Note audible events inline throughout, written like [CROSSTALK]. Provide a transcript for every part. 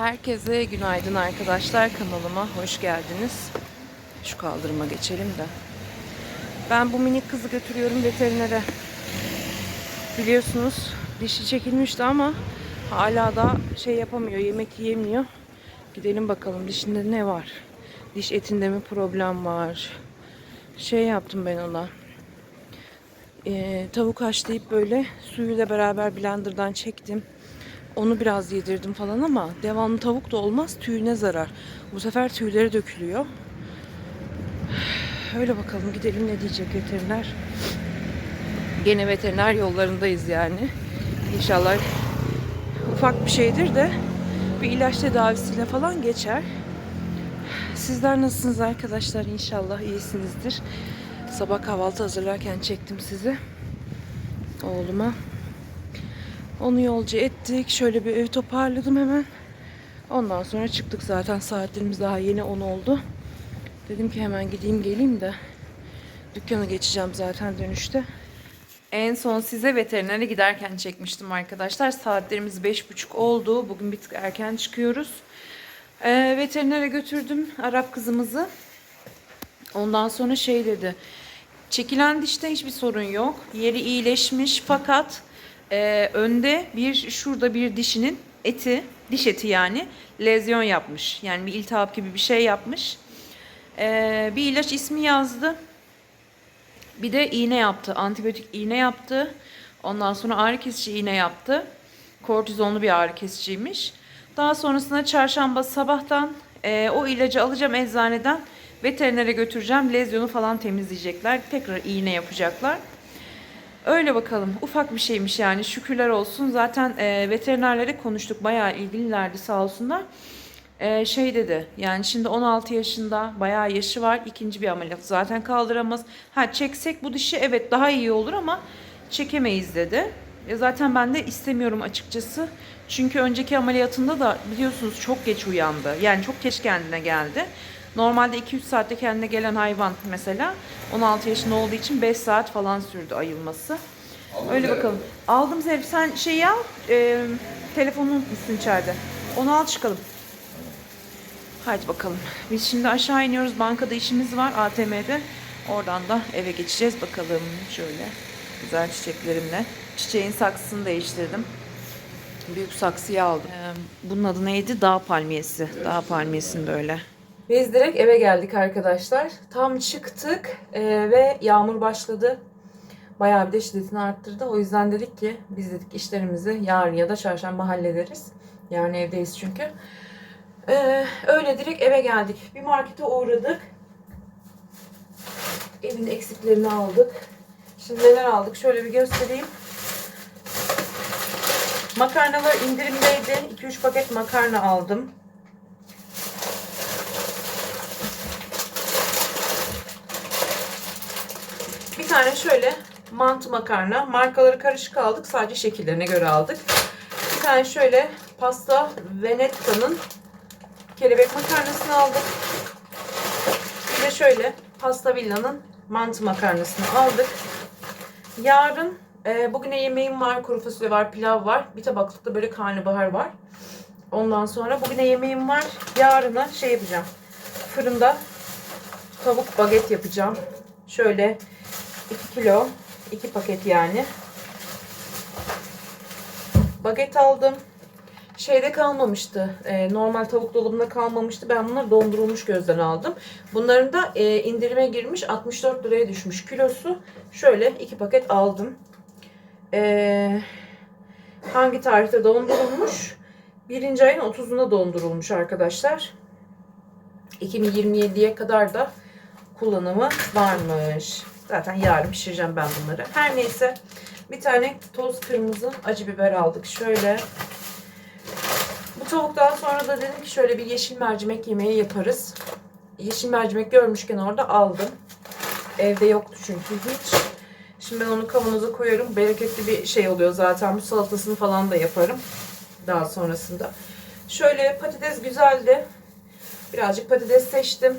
Herkese günaydın arkadaşlar. Kanalıma hoş geldiniz. Şu kaldırıma geçelim de. Ben bu minik kızı götürüyorum veterinere. Biliyorsunuz dişi çekilmişti ama hala da şey yapamıyor, yemek yiyemiyor. Gidelim bakalım dişinde ne var? Diş etinde mi problem var? Şey yaptım ben ona. Ee, tavuk haşlayıp böyle suyuyla beraber blenderdan çektim. Onu biraz yedirdim falan ama devamlı tavuk da olmaz tüyüne zarar. Bu sefer tüyleri dökülüyor. [SIGHS] Öyle bakalım gidelim ne diyecek veteriner. Gene veteriner yollarındayız yani. İnşallah ufak bir şeydir de bir ilaç tedavisiyle falan geçer. Sizler nasılsınız arkadaşlar? İnşallah iyisinizdir. Sabah kahvaltı hazırlarken çektim sizi. Oğluma. Onu yolcu ettik. Şöyle bir evi toparladım hemen. Ondan sonra çıktık zaten. Saatlerimiz daha yeni 10 oldu. Dedim ki hemen gideyim geleyim de dükkanı geçeceğim zaten dönüşte. En son size veterinere giderken çekmiştim arkadaşlar. Saatlerimiz 5.30 oldu. Bugün bir tık erken çıkıyoruz. Ee, veterinere götürdüm Arap kızımızı. Ondan sonra şey dedi. Çekilen dişte hiçbir sorun yok. Yeri iyileşmiş fakat e, önde bir şurada bir dişinin eti, diş eti yani lezyon yapmış. Yani bir iltihap gibi bir şey yapmış. E, bir ilaç ismi yazdı. Bir de iğne yaptı. Antibiyotik iğne yaptı. Ondan sonra ağrı kesici iğne yaptı. Kortizonlu bir ağrı kesiciymiş. Daha sonrasında çarşamba sabahtan e, o ilacı alacağım eczaneden. Veterinere götüreceğim. Lezyonu falan temizleyecekler. Tekrar iğne yapacaklar. Öyle bakalım. Ufak bir şeymiş yani. Şükürler olsun. Zaten e, veterinerlere konuştuk. Bayağı ilgililerdi sağ olsunlar. E, şey dedi. Yani şimdi 16 yaşında. Bayağı yaşı var. İkinci bir ameliyat zaten kaldıramaz. Ha çeksek bu dişi evet daha iyi olur ama çekemeyiz dedi. E, zaten ben de istemiyorum açıkçası. Çünkü önceki ameliyatında da biliyorsunuz çok geç uyandı. Yani çok geç kendine geldi. Normalde 2-3 saatte kendine gelen hayvan mesela 16 yaşında olduğu için 5 saat falan sürdü ayılması. Öyle bakalım. Aldım Zeynep sen şeyi al. E, telefonunu unutmuşsun içeride. Onu al çıkalım. Hadi bakalım. Biz şimdi aşağı iniyoruz. Bankada işimiz var ATM'de. Oradan da eve geçeceğiz bakalım. Şöyle güzel çiçeklerimle. Çiçeğin saksısını değiştirdim. Büyük saksıya aldım. Ee, bunun adı neydi? Dağ palmiyesi. Dağ palmiyesini böyle. Biz direkt eve geldik arkadaşlar. Tam çıktık e, ve yağmur başladı. Bayağı bir de şiddetini arttırdı. O yüzden dedik ki biz dedik işlerimizi yarın ya da çarşamba hallederiz. Yarın evdeyiz çünkü. Ee, öyle direkt eve geldik. Bir markete uğradık. Evin eksiklerini aldık. Şimdi neler aldık? Şöyle bir göstereyim. Makarnalar indirimdeydi. 2-3 paket makarna aldım. Tane şöyle mantı makarna. Markaları karışık aldık. Sadece şekillerine göre aldık. Bir tane şöyle pasta Venetta'nın kelebek makarnasını aldık. Bir de şöyle pasta villa'nın mantı makarnasını aldık. Yarın e, bugüne yemeğim var, kuru fasulye var, pilav var. Bir tabaklıkta böyle karnabahar var. Ondan sonra bugüne yemeğim var. Yarına şey yapacağım. Fırında tavuk baget yapacağım. Şöyle 2 kilo, 2 paket yani. Baget aldım şeyde kalmamıştı. E, normal tavuk dolabında kalmamıştı. Ben bunları dondurulmuş gözden aldım. Bunların da e, indirime girmiş. 64 liraya düşmüş kilosu. Şöyle iki paket aldım. E, hangi tarihte dondurulmuş? Birinci ayın 30'unda dondurulmuş arkadaşlar. 2027'ye kadar da kullanımı varmış. Zaten yarın pişireceğim ben bunları. Her neyse bir tane toz kırmızı acı biber aldık. Şöyle bu tavuktan sonra da dedim ki şöyle bir yeşil mercimek yemeği yaparız. Yeşil mercimek görmüşken orada aldım. Evde yoktu çünkü hiç. Şimdi ben onu kavanoza koyarım. Bereketli bir şey oluyor zaten. Bu salatasını falan da yaparım. Daha sonrasında. Şöyle patates güzeldi. Birazcık patates seçtim.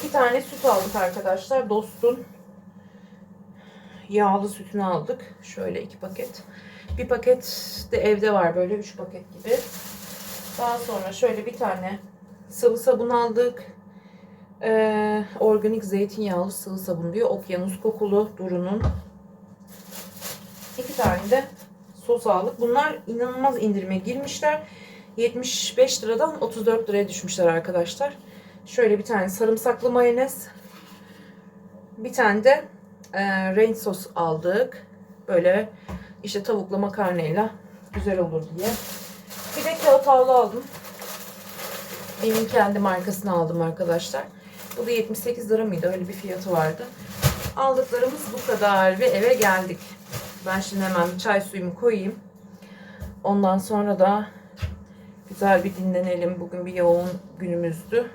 İki tane süt aldık arkadaşlar. Dostun yağlı sütünü aldık. Şöyle iki paket. Bir paket de evde var böyle 3 paket gibi. Daha sonra şöyle bir tane sıvı sabun aldık. Ee, organik zeytinyağlı sıvı sabun diyor. Okyanus kokulu Duru'nun. İki tane de sos aldık. Bunlar inanılmaz indirime girmişler. 75 liradan 34 liraya düşmüşler arkadaşlar. Şöyle bir tane sarımsaklı mayonez. Bir tane de e, ranch sos aldık. Böyle işte tavukla makarnayla güzel olur diye. Bir de kağıt havlu aldım. Benim kendi markasını aldım arkadaşlar. Bu da 78 lira mıydı? Öyle bir fiyatı vardı. Aldıklarımız bu kadar ve eve geldik. Ben şimdi hemen çay suyumu koyayım. Ondan sonra da güzel bir dinlenelim. Bugün bir yoğun günümüzdü.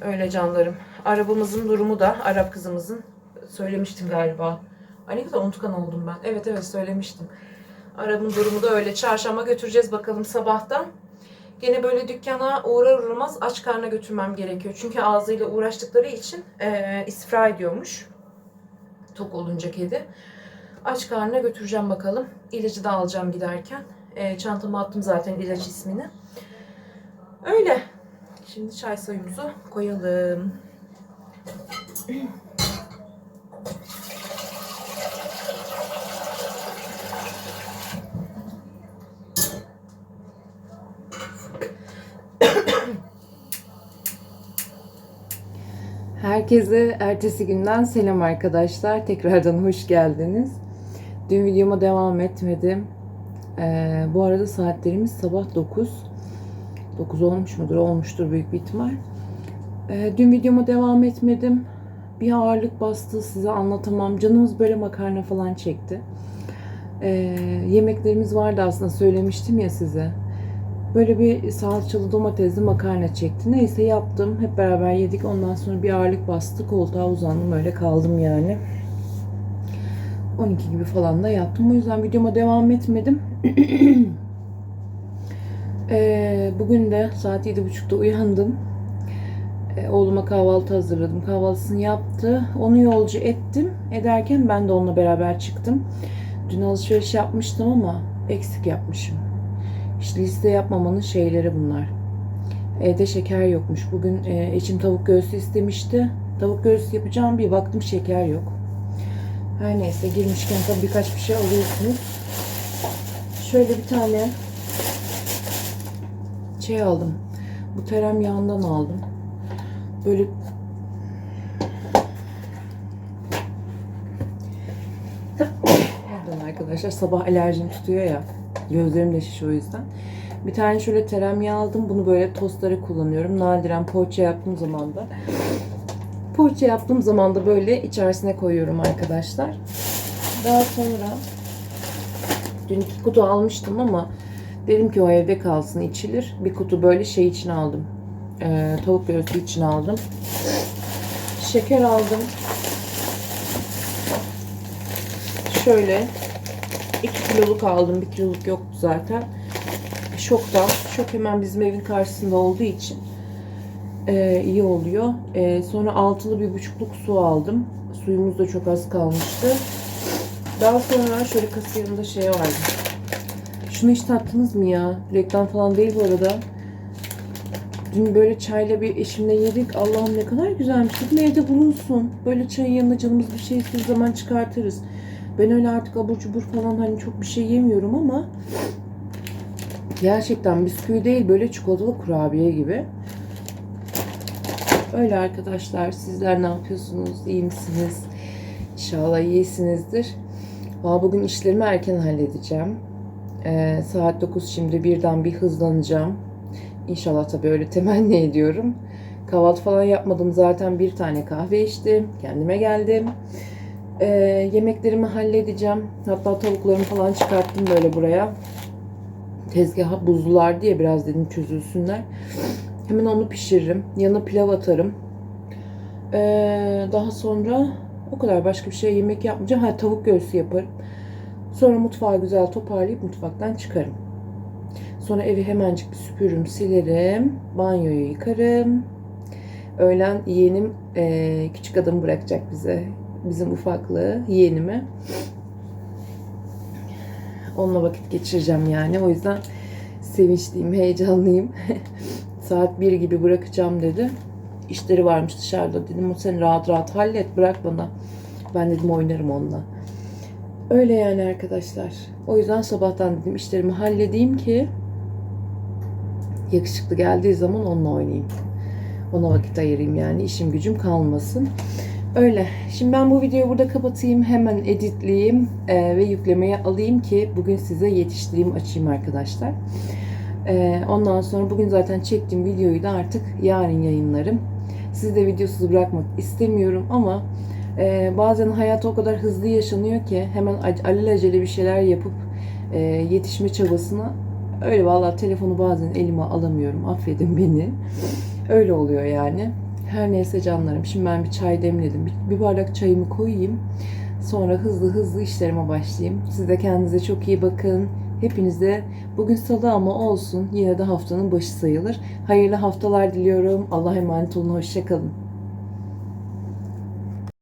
Öyle canlarım. Arabamızın durumu da Arap kızımızın söylemiştim galiba. Ay ne unutkan oldum ben. Evet evet söylemiştim. Arabın durumu da öyle. Çarşamba götüreceğiz bakalım sabahtan. Gene böyle dükkana uğrar uğramaz aç karnına götürmem gerekiyor. Çünkü ağzıyla uğraştıkları için e, istifra ediyormuş. Tok olunca kedi. Aç karnına götüreceğim bakalım. İlacı da alacağım giderken. E, çantama attım zaten ilaç ismini. Öyle. Şimdi çay suyumuzu koyalım. Herkese ertesi günden selam arkadaşlar. Tekrardan hoş geldiniz. Dün videoma devam etmedim. Ee, bu arada saatlerimiz sabah 9. 9 olmuş mudur? Olmuştur büyük bir ihtimal. Ee, dün videoma devam etmedim. Bir ağırlık bastı size anlatamam. Canımız böyle makarna falan çekti. Ee, yemeklerimiz vardı aslında söylemiştim ya size. Böyle bir salçalı domatesli makarna çekti. Neyse yaptım. Hep beraber yedik. Ondan sonra bir ağırlık bastı. Koltuğa uzandım. Öyle kaldım yani. 12 gibi falan da yattım. O yüzden videoma devam etmedim. [CLEARS THROAT] Ee, bugün de saat 7.30'da uyandım. Ee, oğluma kahvaltı hazırladım. Kahvaltısını yaptı. Onu yolcu ettim. Ederken ben de onunla beraber çıktım. Dün alışveriş yapmıştım ama eksik yapmışım. İşte liste yapmamanın şeyleri bunlar. Evde şeker yokmuş. Bugün e, eşim tavuk göğsü istemişti. Tavuk göğsü yapacağım bir baktım şeker yok. Her neyse girmişken tabii birkaç bir şey alıyorsunuz. Şöyle bir tane şey aldım. Bu teremyağından aldım. Böyle Pardon arkadaşlar sabah alerjim tutuyor ya. Gözlerim de şiş o yüzden. Bir tane şöyle teremyağı aldım. Bunu böyle tostlara kullanıyorum. Nadiren poğaça yaptığım zaman da. Poğaça yaptığım zaman da böyle içerisine koyuyorum arkadaşlar. Daha sonra dün kutu almıştım ama dedim ki o evde kalsın içilir. Bir kutu böyle şey için aldım. Ee, tavuk göğsü için aldım. Şeker aldım. Şöyle 2 kiloluk aldım. 1 kiloluk yoktu zaten. Şoktan. Şok hemen bizim evin karşısında olduğu için e, iyi oluyor. E, sonra altılı bir buçukluk su aldım. Suyumuz da çok az kalmıştı. Daha sonra şöyle kasayımda şey vardı. Şunu hiç tattınız mı ya? Reklam falan değil bu arada. Dün böyle çayla bir eşimle yedik. Allah'ım ne kadar güzelmiş. Dedim evde bulunsun. Böyle çayın yanına canımız bir şey istediği zaman çıkartırız. Ben öyle artık abur cubur falan hani çok bir şey yemiyorum ama gerçekten bisküvi değil böyle çikolatalı kurabiye gibi. Öyle arkadaşlar sizler ne yapıyorsunuz? İyi misiniz? İnşallah iyisinizdir. Valla bugün işlerimi erken halledeceğim. Ee, saat 9 şimdi birden bir hızlanacağım. İnşallah tabii öyle temenni ediyorum. Kahvaltı falan yapmadım zaten bir tane kahve içtim. Kendime geldim. Ee, yemeklerimi halledeceğim. Hatta tavuklarımı falan çıkarttım böyle buraya. Tezgaha buzlular diye biraz dedim çözülsünler. Hemen onu pişiririm. Yanına pilav atarım. Ee, daha sonra o kadar başka bir şey yemek yapmayacağım. Ha tavuk göğsü yaparım. Sonra mutfağı güzel toparlayıp mutfaktan çıkarım. Sonra evi hemencik bir süpürürüm, silerim. Banyoyu yıkarım. Öğlen yeğenim e, küçük adamı bırakacak bize bizim ufaklığı, yeğenimi. Onunla vakit geçireceğim yani. O yüzden sevinçliyim, heyecanlıyım. [LAUGHS] Saat 1 gibi bırakacağım dedi. İşleri varmış dışarıda. Dedim o sen rahat rahat hallet bırak bana. Ben dedim oynarım onunla. Öyle yani arkadaşlar. O yüzden sabahtan dedim işlerimi halledeyim ki yakışıklı geldiği zaman onunla oynayayım. Ona vakit ayırayım yani işim gücüm kalmasın. Öyle. Şimdi ben bu videoyu burada kapatayım. Hemen editleyeyim e, ve yüklemeye alayım ki bugün size yetiştireyim açayım arkadaşlar. E, ondan sonra bugün zaten çektiğim videoyu da artık yarın yayınlarım. Sizi de videosuz bırakmak istemiyorum ama e, bazen hayat o kadar hızlı yaşanıyor ki hemen ac- alelacele bir şeyler yapıp e, yetişme çabasına öyle vallahi telefonu bazen elime alamıyorum. Affedin beni. Öyle oluyor yani. Her neyse canlarım. Şimdi ben bir çay demledim. Bir, bir bardak çayımı koyayım. Sonra hızlı hızlı işlerime başlayayım. Siz de kendinize çok iyi bakın. Hepinize bugün salı ama olsun. Yine de haftanın başı sayılır. Hayırlı haftalar diliyorum. Allah'a emanet olun. Hoşçakalın.